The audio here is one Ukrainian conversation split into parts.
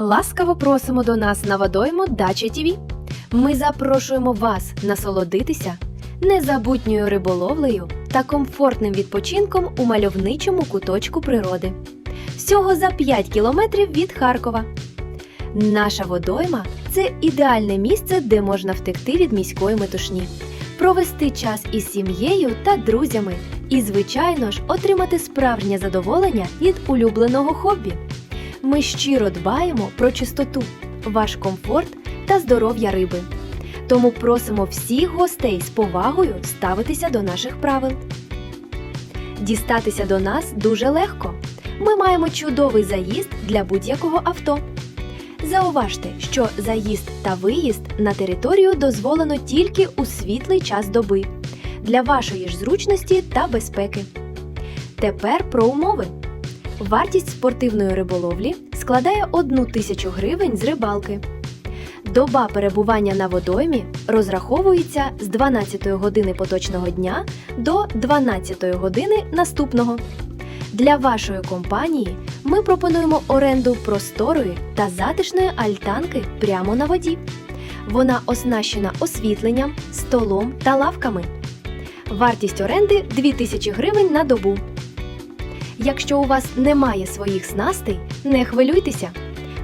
Ласкаво просимо до нас на водойму Дача ТІВІ. Ми запрошуємо вас насолодитися незабутньою риболовлею та комфортним відпочинком у мальовничому куточку природи. Всього за 5 кілометрів від Харкова. Наша водойма це ідеальне місце, де можна втекти від міської метушні, провести час із сім'єю та друзями і, звичайно ж, отримати справжнє задоволення від улюбленого хобі. Ми щиро дбаємо про чистоту, ваш комфорт та здоров'я риби. Тому просимо всіх гостей з повагою ставитися до наших правил. Дістатися до нас дуже легко. Ми маємо чудовий заїзд для будь-якого авто. Зауважте, що заїзд та виїзд на територію дозволено тільки у світлий час доби для вашої ж зручності та безпеки. Тепер про умови. Вартість спортивної риболовлі складає 1 тисячу гривень з рибалки. Доба перебування на водоймі розраховується з 12 години поточного дня до 12 години наступного. Для вашої компанії ми пропонуємо оренду просторої та затишної альтанки прямо на воді. Вона оснащена освітленням, столом та лавками. Вартість оренди 2000 гривень на добу. Якщо у вас немає своїх снастей, не хвилюйтеся.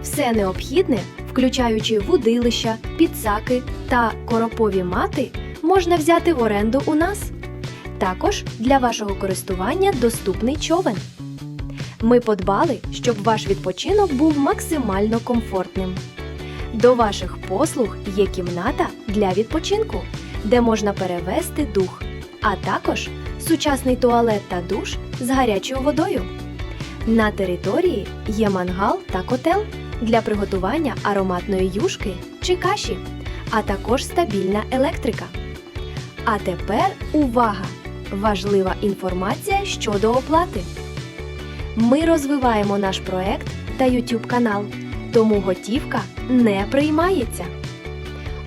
Все необхідне, включаючи вудилища, підсаки та коропові мати, можна взяти в оренду у нас. Також для вашого користування доступний човен. Ми подбали, щоб ваш відпочинок був максимально комфортним. До ваших послуг є кімната для відпочинку, де можна перевести дух, а також сучасний туалет та душ з гарячою водою. На території є мангал та котел для приготування ароматної юшки чи каші, а також стабільна електрика. А тепер увага! Важлива інформація щодо оплати. Ми розвиваємо наш проект та YouTube канал, тому готівка не приймається.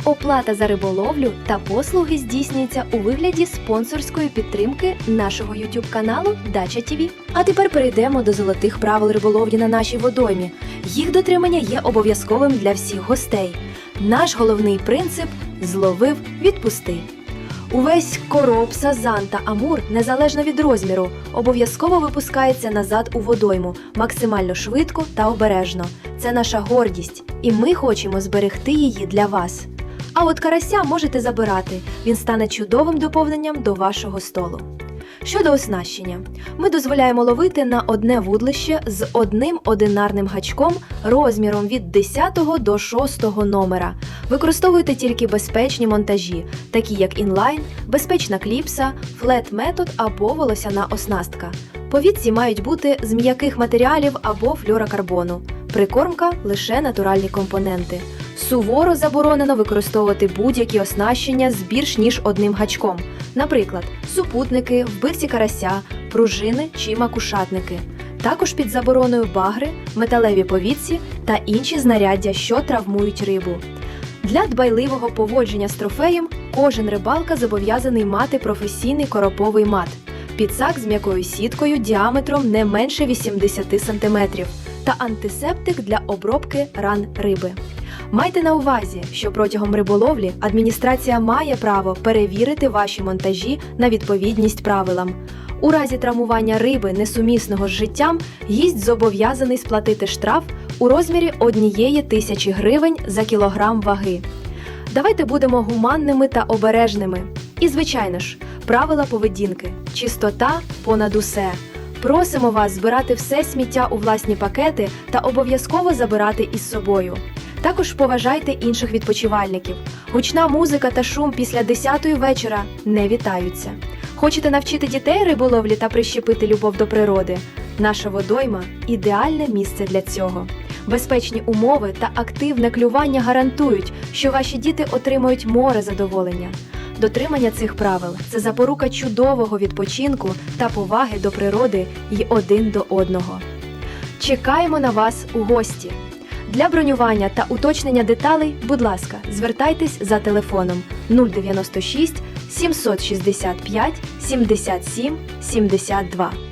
Оплата за риболовлю та послуги здійснюється у вигляді спонсорської підтримки нашого YouTube каналу Дача ТІВІ. А тепер перейдемо до золотих правил риболовлі на нашій водоймі. Їх дотримання є обов'язковим для всіх гостей. Наш головний принцип зловив відпусти. Увесь короб, сазан та амур, незалежно від розміру, обов'язково випускається назад у водойму максимально швидко та обережно. Це наша гордість, і ми хочемо зберегти її для вас. А от карася можете забирати, він стане чудовим доповненням до вашого столу. Щодо оснащення, ми дозволяємо ловити на одне вудлище з одним одинарним гачком розміром від 10 до 6 номера. Використовуйте тільки безпечні монтажі, такі як інлайн, безпечна кліпса, флет-метод або волосяна оснастка. Повідці мають бути з м'яких матеріалів або флюрокарбону. Прикормка лише натуральні компоненти. Суворо заборонено використовувати будь-які оснащення з більш ніж одним гачком, наприклад, супутники, вбивці карася, пружини чи макушатники. Також під забороною багри, металеві повідці та інші знаряддя, що травмують рибу. Для дбайливого поводження з трофеєм кожен рибалка зобов'язаний мати професійний короповий мат, підсак з м'якою сіткою діаметром не менше 80 см та антисептик для обробки ран риби. Майте на увазі, що протягом риболовлі адміністрація має право перевірити ваші монтажі на відповідність правилам. У разі травмування риби несумісного з життям гість зобов'язаний сплатити штраф у розмірі однієї тисячі гривень за кілограм ваги. Давайте будемо гуманними та обережними. І, звичайно ж, правила поведінки, чистота понад усе. Просимо вас збирати все сміття у власні пакети та обов'язково забирати із собою. Також поважайте інших відпочивальників. Гучна музика та шум після 10-ї вечора не вітаються. Хочете навчити дітей риболовлі та прищепити любов до природи? Наша водойма ідеальне місце для цього. Безпечні умови та активне клювання гарантують, що ваші діти отримають море задоволення. Дотримання цих правил це запорука чудового відпочинку та поваги до природи й один до одного. Чекаємо на вас у гості. Для бронювання та уточнення деталей, будь ласка, звертайтесь за телефоном 096 765 77 72.